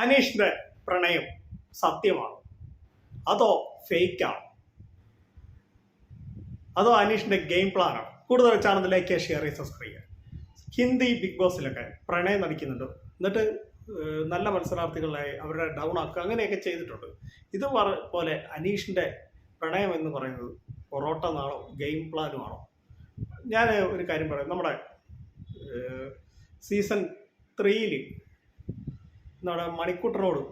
അനീഷിന്റെ പ്രണയം സത്യമാണ്. അതോ ഫേക്കാണ് അതോ അനീഷിന്റെ ഗെയിം പ്ലാനാണ് കൂടുതൽ ചാനൽ ലൈക്ക് ഷെയർ ചെയ്ത് സബ്സ്ക്രൈബ് ചെയ്യുക. ഹിന്ദി ബിഗ് ബോസിലൊക്കെ പ്രണയം നടിക്കുന്നുണ്ട്. എന്നിട്ട് നല്ല മത്സരാർത്ഥികളെ അവരുടെ ഡൗൺ ആക്കുക അങ്ങനെയൊക്കെ ചെയ്തിട്ടുണ്ട്. ഇത് പോലെ അനീഷിന്റെ പ്രണയം എന്ന് പറയുന്നത് പൊറോട്ട നാളോ ഗെയിം പ്ലാനും ആണോ? ഞാൻ ഒരു കാര്യം പറയാം. നമ്മുടെ സീസൺ ത്രീയിൽ നമ്മുടെ മണിക്കൂട്ടറോട്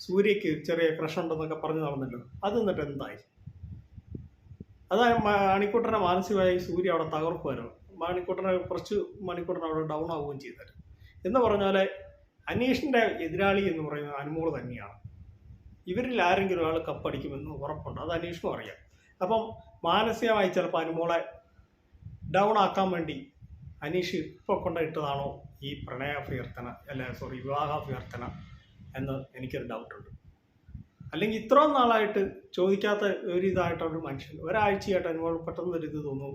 സൂര്യക്ക് ചെറിയ ക്രഷ് ഉണ്ടെന്നൊക്കെ പറഞ്ഞു നടന്നല്ലോ അത് എന്നിട്ട് എന്തായി? അതായത് മണിക്കൂട്ടറെ മാനസികമായി സൂര്യ അവിടെ തകർക്കുമായിരുന്നു മണിക്കൂട്ടറെ കുറച്ച് മണിക്കൂട്ടൻ അവിടെ ഡൗൺ ആവുകയും ചെയ്തത് എന്ന് പറഞ്ഞാൽ അനീഷിന്റെ എതിരാളി എന്ന് പറയുന്നത് അനുമോൾ തന്നെയാണ്. ഇവരിൽ ആരെങ്കിലും ഒരാൾ കപ്പടിക്കുമെന്ന് ഉറപ്പുണ്ട്. അത് അനീഷിനും അറിയാം. അപ്പം മാനസികമായി ചിലപ്പോൾ അനുമോളെ ഡൗൺ ആക്കാൻ വേണ്ടി അനീഷ് ഇപ്പോൾ കൊണ്ടിട്ടതാണോ ഈ പ്രണയാഭ്യർത്ഥന അല്ല സോറി വിവാഹാഭ്യർത്ഥന എന്ന് എനിക്കൊരു ഡൗട്ടുണ്ട് അല്ലെങ്കിൽ ഇത്രയും നാളായിട്ട് ചോദിക്കാത്ത ഒരു ഇതായിട്ട് ഒരു മനുഷ്യൻ ഒരാഴ്ചയായിട്ട് അനുമോൾ പെട്ടെന്ന് ഒരു ഇത് തോന്നുന്നു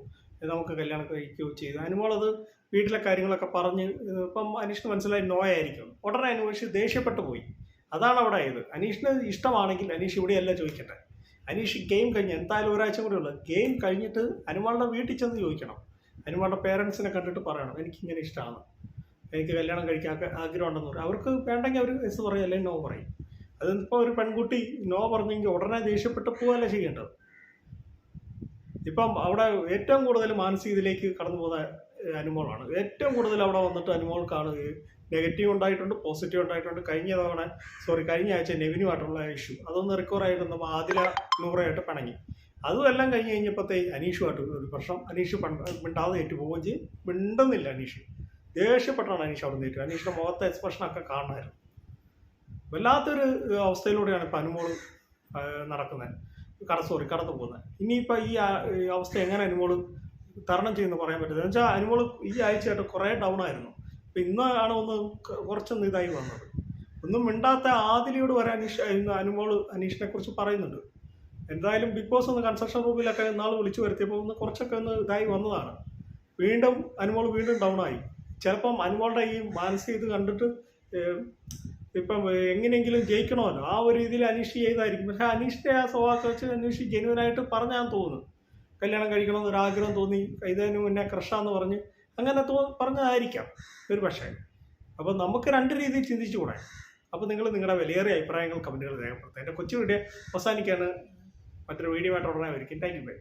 നമുക്ക് കല്യാണം കഴിക്കുകയോ ചെയ്തു. അനുമോൾ അത് വീട്ടിലെ കാര്യങ്ങളൊക്കെ പറഞ്ഞ് ഇപ്പം അനീഷിന് മനസ്സിലായി നോയായിരിക്കും ഉടനെ അനീഷ് ദേഷ്യപ്പെട്ടു പോയി. അതാണ് അവിടെ ആയത്. അനീഷിന് ഇഷ്ടമാണെങ്കിൽ അനീഷ് ഇവിടെയല്ല ചോദിക്കട്ടെ. അനീഷ് ഗെയിം കഴിഞ്ഞ് എന്തായാലും ഒരാഴ്ച കൂടെ ഉള്ളു. ഗെയിം കഴിഞ്ഞിട്ട് അനുമോളുടെ വീട്ടിൽ ചെന്ന് ചോദിക്കണം. അനുമോളുടെ പേരൻസിനെ കണ്ടിട്ട് പറയണം. എനിക്കിങ്ങനെ ഇഷ്ടമാണ് എനിക്ക് കല്യാണം കഴിക്കാൻ ആഗ്രഹം ഉണ്ടെന്ന് പറയും. അവർക്ക് വേണ്ടെങ്കിൽ അവർ എസ് പറയും അല്ലെങ്കിൽ നോ പറയും. അതിപ്പോൾ ഒരു പെൺകുട്ടി നോ പറഞ്ഞെങ്കിൽ ഉടനെ ദേഷ്യപ്പെട്ട് പോവല്ല ചെയ്യേണ്ടത്? ഇപ്പം അവിടെ ഏറ്റവും കൂടുതൽ മാനസിക ഇതിലേക്ക് കടന്നു പോകുന്ന അനുമോളാണ്. ഏറ്റവും കൂടുതൽ അവിടെ വന്നിട്ട് അനുമോൾ അനുമോൾക്കാണ് നെഗറ്റീവ് ഉണ്ടായിട്ടുണ്ട് പോസിറ്റീവ് ഉണ്ടായിട്ടുണ്ട്. കഴിഞ്ഞ തവണ സോറി കഴിഞ്ഞ ആഴ്ച നെവിനുമായിട്ടുള്ള ഇഷ്യൂ അതൊന്ന് റിക്കവർ ആയിട്ട് നമ്മൾ ആദില നൂറയായിട്ട് പിണങ്ങി. അതും എല്ലാം കഴിഞ്ഞ് കഴിഞ്ഞപ്പോഴത്തേ അനീഷുമായിട്ട് ഒരു പ്രശ്നം. അനീഷ് മിണ്ടാതെ ഏറ്റു പോവുകയും ചെയ്യും. മിണ്ടുന്നില്ല അനീഷ്. ദേഷ്യപ്പെട്ടാണ് അനീഷ് അവിടെ നിന്ന് അനീഷിന്റെ മുഖത്തെ എക്സ്പ്രഷനൊക്കെ കാണണമായിരുന്നു വല്ലാത്തൊരു അവസ്ഥയിലൂടെയാണ് ഇപ്പം അനുമോൾ നടക്കുന്നത്. കട സോറി കടന്നു പോകുന്നത്. ഇനിയിപ്പോൾ ഈ അവസ്ഥ എങ്ങനെ അനുമോൾ തരണം ചെയ്യുന്നു പറയാൻ പറ്റില്ല. എന്ന് വെച്ചാൽ അനുമോൾ ഈ ആഴ്ചയായിട്ട് കുറേ ഡൗൺ ആയിരുന്നു. ഇപ്പം ഇന്നാണ് ഒന്ന് കുറച്ചൊന്ന് ഇതായി വന്നത്. ഒന്നും മിണ്ടാത്ത ആദിലിയോട് വരെ അനീഷ് അനുമോൾ അനീഷിനെ കുറിച്ച് പറയുന്നുണ്ട്. എന്തായാലും ബിഗ് ബോസ് ഒന്ന് കൺസ്ട്രക്ഷൻ റൂമിലൊക്കെ നാൾ വിളിച്ചു വരുത്തിയപ്പോൾ ഒന്ന് കുറച്ചൊക്കെ ഒന്ന് ഇതായി വന്നതാണ്. വീണ്ടും അനുമോൾ വീണ്ടും ഡൗൺ ആയി. ചിലപ്പം അനുമോളുടെ ഈ മാനസിക ഇത് കണ്ടിട്ട് ഇപ്പം എങ്ങനെയെങ്കിലും ജയിക്കണമല്ലോ. ആ ഒരു രീതിയിൽ അനീഷ് ചെയ്തായിരിക്കും. പക്ഷെ അനീഷിന്റെ ആ സ്വഭാവത്തെ വെച്ച് അനീഷ് ജെനുവനായിട്ട് പറഞ്ഞാൻ തോന്നുന്നു. കല്യാണം കഴിക്കണമെന്ന് ഒരു ആഗ്രഹം തോന്നി ഇതിന് മുന്നേ ക്രഷാന്ന് പറഞ്ഞ് അങ്ങനെ തോ പറഞ്ഞതായിരിക്കാം ഒരു പക്ഷേ. അപ്പോൾ നമുക്ക് രണ്ട് രീതിയിൽ ചിന്തിച്ചുകൂടെ? അപ്പോൾ നിങ്ങൾ നിങ്ങളുടെ വിലയേറിയ അഭിപ്രായങ്ങൾ കമന്റുകൾ രേഖപ്പെടുത്തുക. എന്റെ കൊച്ചു വീഡിയോ അവസാനിക്കാണ് മറ്റൊരു വീഡിയോ ആയിട്ട് ഉടനെ വരിക്കും താങ്ക് യു ബൈ